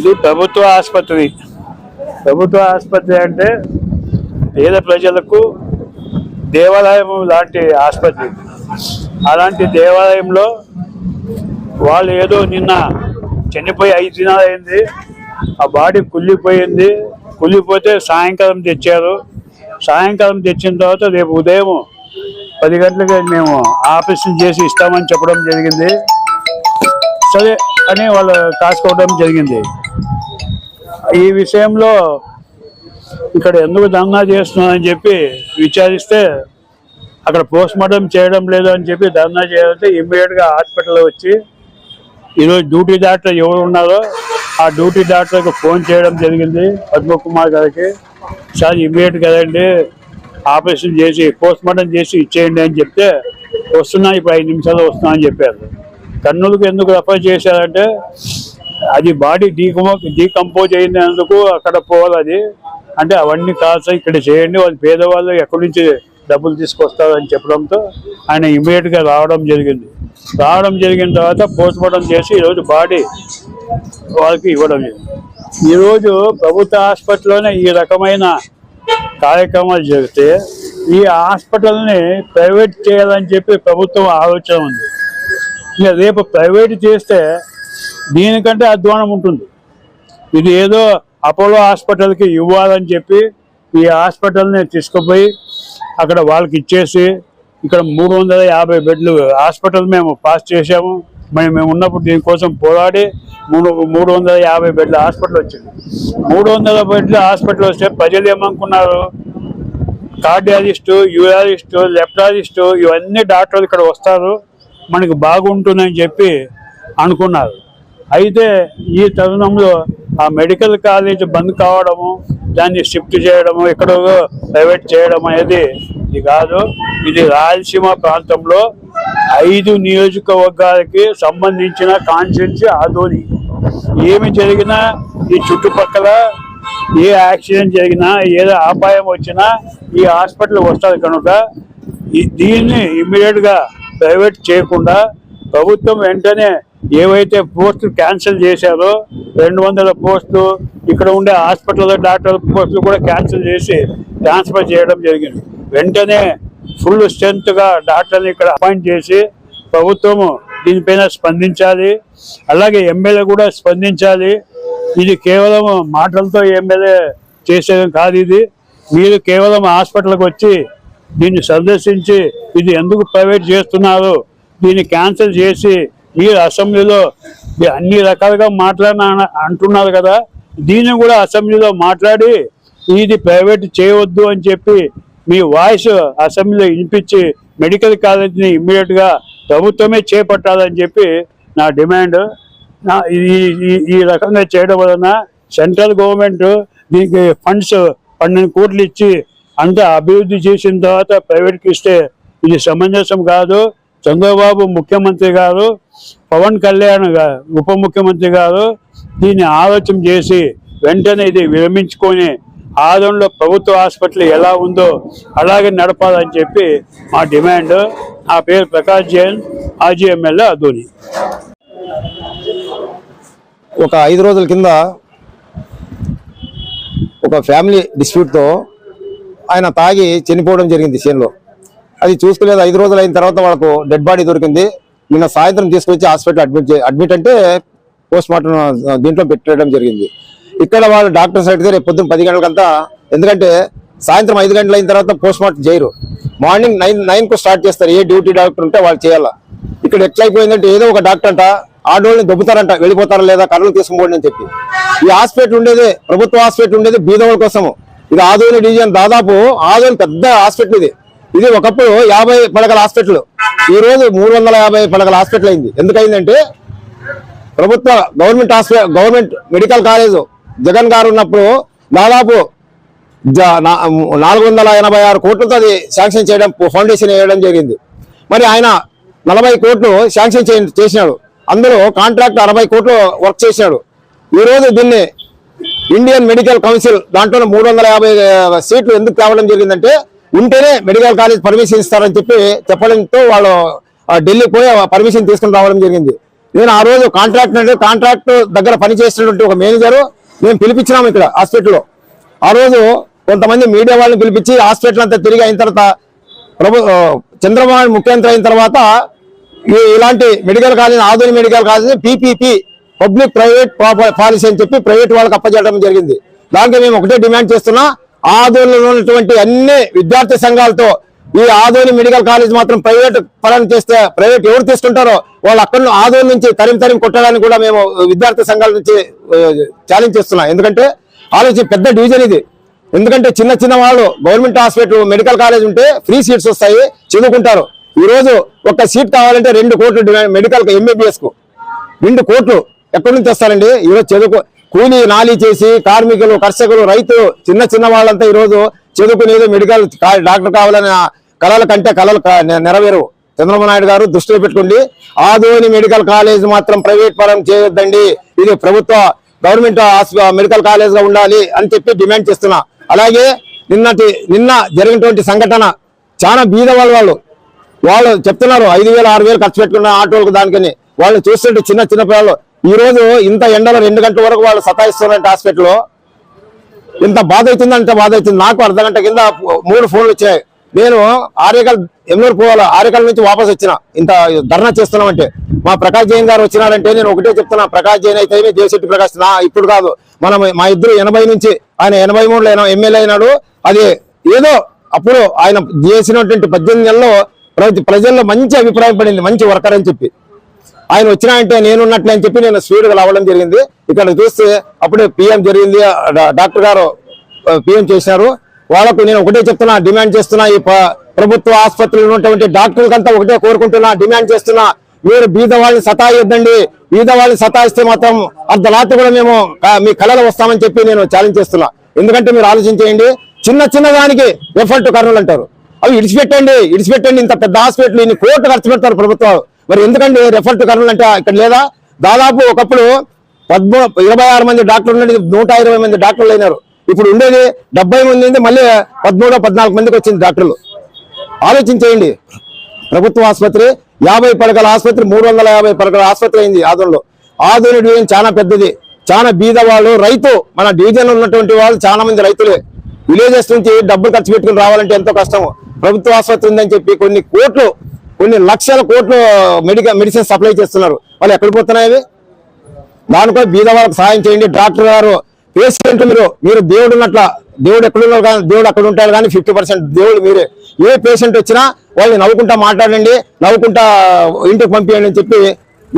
ఇది ప్రభుత్వ ఆసుపత్రి. ప్రభుత్వ ఆసుపత్రి అంటే పేద ప్రజలకు దేవాలయం లాంటి ఆసుపత్రి. అలాంటి దేవాలయంలో వాళ్ళు ఏదో నిన్న చనిపోయి ఐదు దినాలు అయింది. ఆ బాడీ కుళ్ళిపోయింది. కుళ్ళిపోతే సాయంకాలం తెచ్చారు. సాయంకాలం తెచ్చిన తర్వాత రేపు ఉదయం పది గంటలకి మేము ఆపరేషన్ చేసి ఇస్తామని చెప్పడం జరిగింది. సరే అని వాళ్ళు కాసుకోవడం జరిగింది. ఈ విషయంలో ఇక్కడ ఎందుకు ధర్నా చేస్తున్నారని చెప్పి విచారిస్తే అక్కడ పోస్ట్ మార్టం చేయడం లేదు అని చెప్పి ధర్నా చేయాలంటే ఇమ్మీడియట్గా హాస్పిటల్లో హాస్పిటల్ వచ్చి ఈరోజు డ్యూటీ డాక్టర్ ఎవరు ఉన్నారో ఆ డ్యూటీ డాక్టర్కి ఫోన్ చేయడం జరిగింది పద్మ కుమార్ గారికి. సార్ ఇమ్మీడియట్గా కదండి ఆపరేషన్ చేసి పోస్ట్ మార్టం చేసి ఇచ్చేయండి అని చెప్తే వస్తున్నా ఇప్పుడు ఐదు నిమిషాలు వస్తున్నా అని చెప్పారు. కన్నులకు ఎందుకు రెఫర్ చేశారంటే అది బాడీ డీకమో డీకంపోజ్ అయినందుకు అక్కడ పోవాలి అది. అంటే అవన్నీ కాస్త ఇక్కడ చేయండి వాళ్ళు పేదవాళ్ళు ఎక్కడి నుంచి డబ్బులు తీసుకొస్తారని చెప్పడంతో ఆయన ఇమీడియట్గా రావడం జరిగింది. రావడం జరిగిన తర్వాత పోస్ట్మార్టం చేసి ఈరోజు బాడీ వాళ్ళకి ఇవ్వడం జరిగింది. ఈరోజు ప్రభుత్వ హాస్పిటల్లోనే ఈ రకమైన కార్యక్రమాలు జరిగితే ఈ హాస్పిటల్ని ప్రైవేట్ చేయాలని చెప్పి ప్రభుత్వం ఆలోచన ఉంది. రేపు ప్రైవేట్ చేస్తే దీనికంటే అధ్వానం ఉంటుంది. ఇది ఏదో అపోలో హాస్పిటల్కి ఇవ్వాలని చెప్పి ఈ హాస్పిటల్ని తీసుకుపోయి అక్కడ వాళ్ళకి ఇచ్చేసి ఇక్కడ మూడు వందల యాభై బెడ్లు హాస్పిటల్ మేము పాస్ చేసాము మేము మేము ఉన్నప్పుడు దీనికోసం పోరాడి మూడు మూడు వందల యాభై బెడ్ల హాస్పిటల్ వచ్చింది. మూడు వందల బెడ్ల హాస్పిటల్ వస్తే ప్రజలు ఏమనుకున్నారు? కార్డియాలజిస్టు యూరాలజిస్టు లెప్టాలజిస్టు ఇవన్నీ డాక్టర్లు ఇక్కడ వస్తారు. మనకి బాగుంటుందని చెప్పి అనుకున్నారు. అయితే ఈ తరుణంలో ఆ మెడికల్ కాలేజ్ బంద్ కావడము దాన్ని షిఫ్ట్ చేయడము ఎక్కడో ప్రైవేట్ చేయడం అనేది ఇది కాదు. ఇది రాయలసీమ ప్రాంతంలో ఐదు నియోజకవర్గాలకి సంబంధించిన కాన్స్టిట్యూన్సీ ఆధోని ఏమి జరిగినా ఈ చుట్టుపక్కల ఏ యాక్సిడెంట్ జరిగినా ఏదో అపాయం వచ్చినా ఈ హాస్పిటల్ వస్తుంది కనుక దీన్ని ఇమ్మీడియట్గా ప్రైవేట్ చేయకుండా ప్రభుత్వం వెంటనే ఏవైతే పోస్టులు క్యాన్సిల్ చేశారో రెండు వందల పోస్టులు ఇక్కడ ఉండే హాస్పిటల్ డాక్టర్ పోస్టులు కూడా క్యాన్సిల్ చేసి ట్రాన్స్ఫర్ చేయడం జరిగింది. వెంటనే ఫుల్ స్ట్రెంత్గా డాక్టర్ని ఇక్కడ అపాయింట్ చేసి ప్రభుత్వము దీనిపైన స్పందించాలి. అలాగే ఎమ్మెల్యే కూడా స్పందించాలి. ఇది కేవలం మాటలతో ఎమ్మెల్యే చేసేది కాదు ఇది. మీరు కేవలం హాస్పిటల్కి వచ్చి దీన్ని సందర్శించి ఇది ఎందుకు ప్రైవేట్ చేస్తున్నారు? దీన్ని క్యాన్సిల్ చేసి మీరు అసెంబ్లీలో అన్ని రకాలుగా మాట్లాడిన అంటున్నారు కదా దీన్ని కూడా అసెంబ్లీలో మాట్లాడి ఇది ప్రైవేట్ చేయవద్దు అని చెప్పి మీ వాయిస్ అసెంబ్లీలో వినిపించి మెడికల్ కాలేజీని ఇమ్మీడియట్గా ప్రభుత్వమే చేపట్టాలని చెప్పి నా డిమాండ్. నా ఈ ఈ- ఈ రకంగా చేయడం వలన సెంట్రల్ గవర్నమెంట్ దీనికి ఫండ్స్ పన్నెండు కోట్లు ఇచ్చి అంతా అభివృద్ధి చేసిన తర్వాత ప్రైవేట్కి ఇస్తే ఇది సమంజసం కాదు. చంద్రబాబు ముఖ్యమంత్రి గారు పవన్ కళ్యాణ్ ఉప ముఖ్యమంత్రి గారు దీన్ని ఆలోచన చేసి వెంటనే ఇది విరమించుకొని ఆదంలో ప్రభుత్వ హాస్పిటల్ ఎలా ఉందో అలాగే నడపాలని చెప్పి మా డిమాండ్. నా పేరు ప్రకాష్ జైన్ మాజీ ఎమ్మెల్యే ఒక ఐదు రోజుల కింద ఒక ఫ్యామిలీ డిస్ప్యూట్తో ఆయన తాగి చనిపోవడం జరిగింది చేనులో అది చూసుకోలేదు. ఐదు రోజులు అయిన తర్వాత వాళ్ళకు డెడ్ బాడీ దొరికింది. నిన్న సాయంత్రం తీసుకొచ్చి హాస్పిటల్ అడ్మిట్ అడ్మిట్ అంటే పోస్ట్ మార్టం దీంట్లో పెట్టడం జరిగింది. ఇక్కడ వాళ్ళు డాక్టర్స్ సైడ్ రేపు పొద్దున్న పది గంటలకంతా ఎందుకంటే సాయంత్రం ఐదు గంటల అయిన తర్వాత పోస్ట్ మార్టం చేయరు. మార్నింగ్ నైన్ నైన్కు స్టార్ట్ చేస్తారు. ఏ డ్యూటీ డాక్టర్ ఉంటే వాళ్ళు చేయాలా. ఇక్కడ ఎట్లయిపోయిందంటే ఏదో ఒక డాక్టర్ అంట ఆడోళ్ళని దొబ్బుతారంట వెళ్ళిపోతారా లేదా కర్రలు తీసుకుపోండి అని చెప్పి. ఈ హాస్పిటల్ ఉండేది ప్రభుత్వ హాస్పిటల్ ఉండేది బీదవాళ్ళ కోసము. ఇది ఆదోని డివిజన్ దాదాపు ఆదోని పెద్ద హాస్పిటల్ ఇది. ఇది ఒకప్పుడు యాభై పడగల హాస్పిటల్. ఈ రోజు మూడు వందల యాభై పడగల హాస్పిటల్ అయింది. ఎందుకయిందంటే ప్రభుత్వ government hospital government medical college Jagan గారు ఉన్నప్పుడు దాదాపు జ- నాలుగు వందల ఎనభై ఆరు కోట్లతో అది శాంక్షన్ చేయడం ఫౌండేషన్ వేయడం జరిగింది. మరి ఆయన నలభై కోట్లు శాంక్షన్ చేసినాడు. అందులో కాంట్రాక్ట్ అరవై కోట్లు వర్క్ చేసినాడు. ఈ రోజు దీన్ని ఇండియన్ మెడికల్ కౌన్సిల్ దాంట్లో మూడు వందల యాభై సీట్లు ఎందుకు తేవడం జరిగిందంటే ఉంటేనే మెడికల్ కాలేజ్ పర్మిషన్ ఇస్తారని చెప్పి చెప్పడంతో వాళ్ళు ఢిల్లీ పోయి పర్మిషన్ తీసుకుని రావడం జరిగింది. నేను ఆ రోజు కాంట్రాక్ట్ అంటే కాంట్రాక్ట్ దగ్గర పనిచేసినటువంటి ఒక మేనేజరు మేము పిలిపించినాము ఇక్కడ హాస్పిటల్లో. ఆ రోజు కొంతమంది మీడియా వాళ్ళని పిలిపించి హాస్పిటల్ అంతా తిరిగి అయిన తర్వాత ప్రభు చంద్రబాబు ముఖ్యమంత్రి అయిన తర్వాత ఇలాంటి మెడికల్ కాలేజ్ ఆధునిక medical college PPP public private policy అని చెప్పి ప్రైవేట్ వాళ్ళకి అప్పచేయడం జరిగింది. దాంట్లో మేము ఒకటే డిమాండ్ చేస్తున్నా ఆదోళనలో ఉన్నటువంటి అన్ని విద్యార్థి సంఘాలతో ఈ ఆదోని మెడికల్ కాలేజ్ మాత్రం ప్రైవేట్ పరం చేస్తే ప్రైవేట్ ఎవరు తీసుకుంటారో వాళ్ళు అక్కడ ఆదోని నుంచి తరిం తరిం కొట్టడానికి కూడా మేము విద్యార్థి సంఘాల నుంచి ఛాలెంజ్ చేస్తున్నాం. ఎందుకంటే ఆలోచి పెద్ద డివిజన్ ఇది. ఎందుకంటే చిన్న చిన్న వాళ్ళు గవర్నమెంట్ హాస్పిటల్ మెడికల్ కాలేజ్ ఉంటే ఫ్రీ సీట్స్ వస్తాయి చదువుకుంటారు. ఈరోజు ఒక సీట్ కావాలంటే రెండు కోట్లు మెడికల్ ఎంబీబీఎస్కు. రెండు కోట్లు. ఎక్కడి నుంచి వస్తారండి? ఈరోజు చదువుకో కూలి నాలి చేసి కార్మికులు కర్షకులు రైతులు చిన్న చిన్న వాళ్ళంతా ఈరోజు చదువుకుని ఏదో మెడికల్ డాక్టర్ కావాలని కళల కంటే కళలు నెరవేరు. చంద్రబాబు నాయుడు గారు దృష్టిలో పెట్టుకోండి. ఆదోని మెడికల్ కాలేజ్ మాత్రం ప్రైవేట్ పరం చేయొద్దండి. ఇది ప్రభుత్వ గవర్నమెంట్ మెడికల్ కాలేజ్గా ఉండాలి అని చెప్పి డిమాండ్ చేస్తున్నా. అలాగే నిన్నటి నిన్న జరిగినటువంటి సంఘటన చాలా బీద వాళ్ళు. వాళ్ళు చెప్తున్నారు ఐదు వేలు ఆరు వేలు ఖర్చు పెట్టుకున్న ఆటోలకు దానికని. వాళ్ళు చూస్తుంటే చిన్న చిన్న పిల్లలు ఈ రోజు ఇంత ఎండలో రెండు గంటల వరకు వాళ్ళు సతాయిస్తున్నారు హాస్పిటల్లో. ఇంత బాధ అవుతుంది అంటే బాధ అవుతుంది నాకు అర్ధ గంట కింద మూడు ఫోన్లు వచ్చాయి. నేను ఆరేకల్ ఎమ్మెల్యే పోవాలి? ఆరేకల్ నుంచి వాపస్ వచ్చిన. ఇంత ధర్నా చేస్తున్నామంటే. మా ప్రకాష్ జైన్ గారు వచ్చినారంటే నేను ఒకటే చెప్తున్నా. ప్రకాష్ జైన్ అయితే జయశెట్టి ప్రకాష్ నా ఇప్పుడు కాదు. మనం మా ఇద్దరు ఎనభై నుంచి ఆయన ఎనభై మూడులో ఎమ్మెల్యే అయినాడు. అది ఏదో అప్పుడు ఆయన చేసినటువంటి పద్దెనిమిది నెలలో ప్రజల్లో మంచి అభిప్రాయం పడింది. మంచి వర్కర్ అని చెప్పి. ఆయన వచ్చినాయంటే నేనున్నట్లే అని చెప్పి నేను స్పీడ్గా రావడం జరిగింది. ఇక్కడ చూస్తే అప్పుడే పిఎం జరిగింది. డాక్టర్ గారు పిఎం చేశారు. వాళ్ళకు నేను ఒకటే చెప్తున్నా డిమాండ్ చేస్తున్నా ఈ ప్రభుత్వ ఆసుపత్రిలో ఉన్నటువంటి డాక్టర్లకంతా ఒకటే కోరుకుంటున్నా డిమాండ్ చేస్తున్నా. మీరు బీద వాళ్ళని సతాయిద్దండి. బీద వాళ్ళని సతాయిస్తే మాత్రం అర్ధరాత్రి కూడా మేము మీ కళలు వస్తామని చెప్పి నేను ఛాలెంజ్ చేస్తున్నా. ఎందుకంటే మీరు ఆలోచించేయండి చిన్న చిన్న దానికి ఎఫర్ట్ కర్నూలు అంటారు. అవి ఇడిచిపెట్టండి ఇడిచిపెట్టండి. ఇంత పెద్ద హాస్పిటల్ ఇన్ని కోట్లు ఖర్చు పెడతారు ప్రభుత్వాలు. మరి ఎందుకండి రెఫర్ టు కర్నూలు అంటే ఇక్కడ లేదా? దాదాపు ఒకప్పుడు పద్మ ఇరవై ఆరు మంది డాక్టర్లు ఉండేది నూట ఇరవై మంది డాక్టర్లు అయినారు. ఇప్పుడు ఉండేది డెబ్బై మంది ఉంది మళ్ళీ పదమూడు పద్నాలుగు మందికి వచ్చింది డాక్టర్లు. ఆలోచించేయండి. ప్రభుత్వ ఆసుపత్రి యాభై పడకల ఆసుపత్రి మూడు వందల యాభై పడకల ఆసుపత్రి అయింది ఆదోళనలో ఆదోని డివిజన్ చాలా పెద్దది. చాలా బీద వాళ్ళు రైతు మన డివిజన్ ఉన్నటువంటి వాళ్ళు చాలా మంది రైతులే. విలేజెస్ నుంచి డబ్బులు ఖర్చు పెట్టుకుని రావాలంటే ఎంతో కష్టం ప్రభుత్వ ఆసుపత్రి ఉందని చెప్పి కొన్ని కోట్లు కొన్ని లక్షల కోట్లు మెడికల్ మెడిసిన్ సప్లై చేస్తున్నారు. వాళ్ళు ఎక్కడ పోతున్నాయి దానికో బీద వాళ్ళకి సహాయం చేయండి. డాక్టర్ గారు పేషెంట్ మీరు మీరు దేవుడు ఉన్నట్ల దేవుడు ఎక్కడున్నారు కానీ దేవుడు అక్కడ ఉంటాడు కానీ ఫిఫ్టీ పర్సెంట్ దేవుడు మీరే. ఏ పేషెంట్ వచ్చినా వాళ్ళని నవ్వుకుంటా మాట్లాడండి నవ్వుకుంటా ఇంటికి పంపించండి అని చెప్పి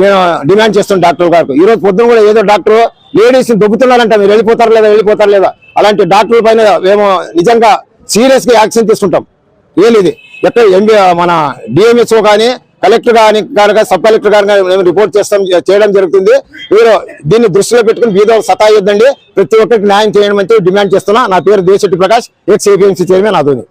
నేను డిమాండ్ చేస్తాను డాక్టర్ గారికి. ఈ రోజు పొద్దున కూడా ఏదో డాక్టర్ లేడీస్ని దొబ్బుతున్నారంట మీరు వెళ్ళిపోతారు లేదా వెళ్ళిపోతారు లేదా? అలాంటి డాక్టర్ల పైన మేము నిజంగా సీరియస్గా యాక్షన్ తీసుకుంటాం. ఏది ఇది ఎంబీ మన డిఎంఎస్ఓ కానీ కలెక్టర్ గాని గారు సబ్ కలెక్టర్ గారు కానీ మేము రిపోర్ట్ చేస్తాం చేయడం జరుగుతుంది. మీరు దీన్ని దృష్టిలో పెట్టుకుని బీదో సతాయిద్దండి. ప్రతి ఒక్కరికి న్యాయం చేయడం అని డిమాండ్ చేస్తున్నా. నా పేరు Desetti Prakash ex APMC chairman Adoni